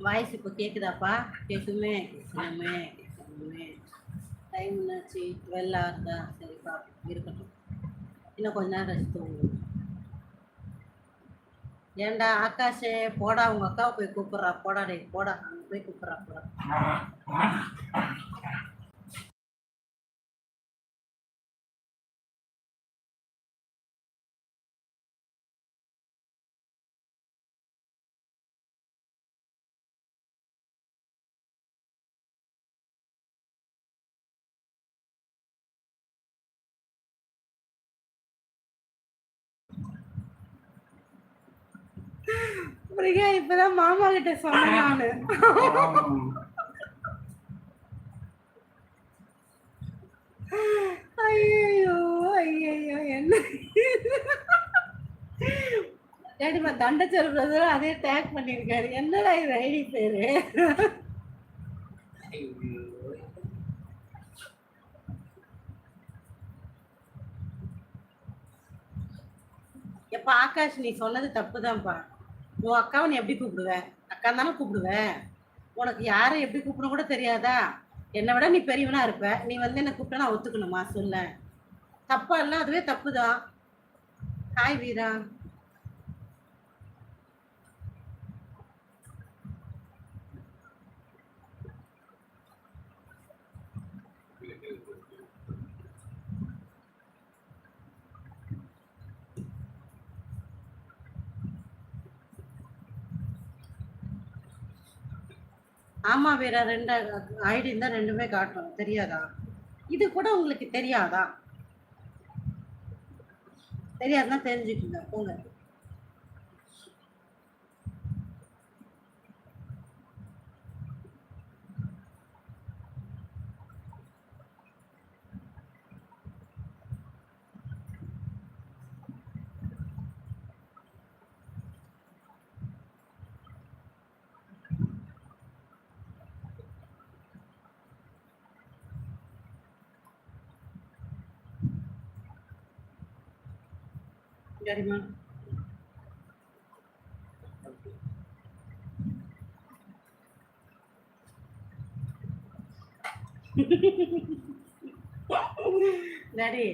Voice இப்போ கேட்குதாப்பா கேட்குமே கேட்கணுமே கேட்கணுமே time என்னாச்சு? Twelve ஆகுதா சரிப்பா. இருக்கட்டும். இன்னும் கொஞ்ச நேரம் கழிச்சு தூங்குவோம் ஏன்டா ஆகாஷே? போடா உங்கள் அக்காவை போய் கூப்பிட்றா. போடா போடா. அங்கே போய் கூப்பிட்றா போடா. பிரியா இப்பதான் மாமா கிட்ட சொன்னேன் நானு. ஐயோ ஐயோ என்ன? ஏடிமா தண்டச்சோர் பிரதர் அதே டேக் பண்ணியிருக்காரு. என்னடா இது ஐடி பேரு? எப்ப ஆகாஷ் நீ சொன்னது தப்புதான்ப்பா. உன் அக்காவை நீ எப்படி கூப்பிடுவ? அக்கா தானே கூப்பிடுவ? உனக்கு யாரை எப்படி கூப்பிடணும் கூட தெரியாதா? என்னை விட நீ பெரியவனா இருப்ப. நீ வந்து என்ன கூப்பிட்டா நான் ஒத்துக்கணுமா? சொல்ல தப்பா இல்லை அதுவே தப்புதான். ஹாய் வீரா. ஆமா வேற ரெண்டு ஐடி இருந்தா ரெண்டுமே காட்டும். தெரியாதா? இது கூட உங்களுக்கு தெரியாதா? தெரியாதுன்னா தெரிஞ்சுக்கோங்க போங்க. சரிம்மா டாடி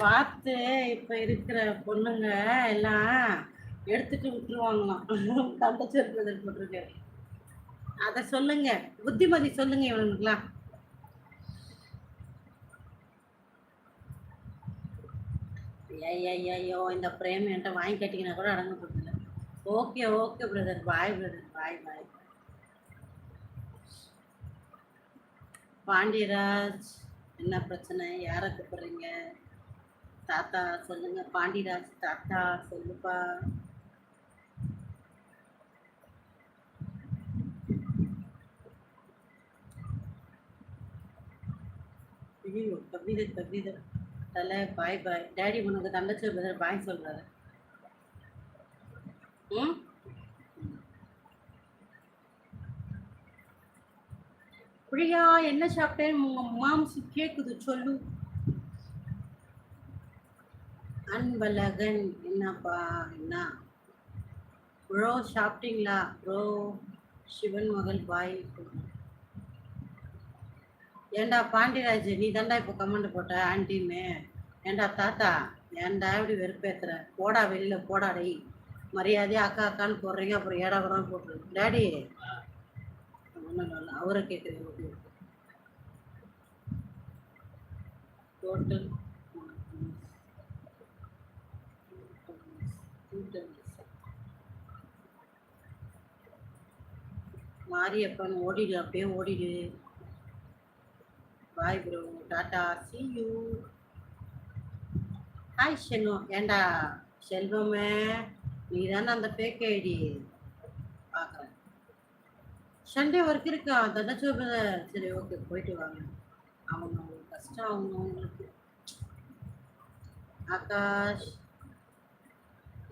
பார்த்து இப்போ இருக்கிற பொண்ணுங்க எல்லாம் எடுத்துட்டு விட்டுருவாங்களாம். தண்டச்சேர்ப்பு போட்டிருக்கு. அதை சொல்லுங்க. புத்திமதி சொல்லுங்க இவனுக்குலாம் ஐயோ இந்த பிரேம் என்கிட்ட வாங்கி கட்டிக்கினா கூட அடங்க போதில்ல okay okay brother. Bye brother. Bye bye. Pandiyaraj என்ன பிரச்சனை? யாரை கூப்பிட்றீங்க? தாத்தா சொல்லுங்க. பாண்டியராஜ் தாத்தா சொல்லுப்பா. ஐயோ கவிதை கவிதை. தலை பாய் பாய் டேடி உனக்கு தங்கச்சி பதில் பாய் சொல்கிறாரு ம்? பிரியா என்ன சாப்பிட்டேன்? உங்க மாம்சு கேக்குது சொல்லு. அன்பழகன் என்னப்பா என்ன? ப்ரோ சாப்பிட்டீங்களா? ப்ரோ சிவன் மகள் பாய் ஏண்டா பாண்டியராஜ் நீ தாண்டா இப்போ கமெண்ட் போட்ட ஆன்டின்னு ஏண்டா தாத்தா ஏன்டா இப்படி வெறுப்பேத்துற? போடா வெளியில போடா டேய். மரியாதையா அக்கா அக்கான்னு போடுறீங்க அப்புறம் ஏடா கூட போட்டுரு டேடி. ஒன்றும் அவரை கேட்குறீங்க டோட்டல் மாரியப்பன் ஓடிடு அப்படியே ஓடிடு. Bye bro tata see you hi Selvam ஏண்டா செல்வமே? நீ தானே அந்த ஃபேக் ஐடி பார்க்குறேன் சண்டே ஒர்க் இருக்கா? தண்டச்சோ சரி ஓகே போயிட்டு வாங்க. அவங்க அவங்களுக்கு கஷ்டம் அவங்க அவங்களுக்கு. ஆகாஷ்.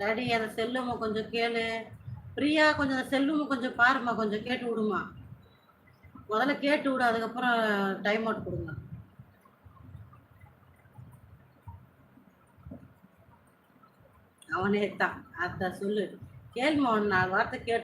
டாடி அந்த செல்லுமா கொஞ்சம் கேளு. பிரியா கொஞ்சம் அந்த செல்லுமா கொஞ்சம் பாருமா கொஞ்சம் கேட்டு விடுமா முதல்ல கேட்டு விடு அதுக்கப்புறம் டைம் அவுட் கொடுங்க. அவனே தான் அதான் சொல்லு. கேள்வி நான் வார்த்தை கேட்டு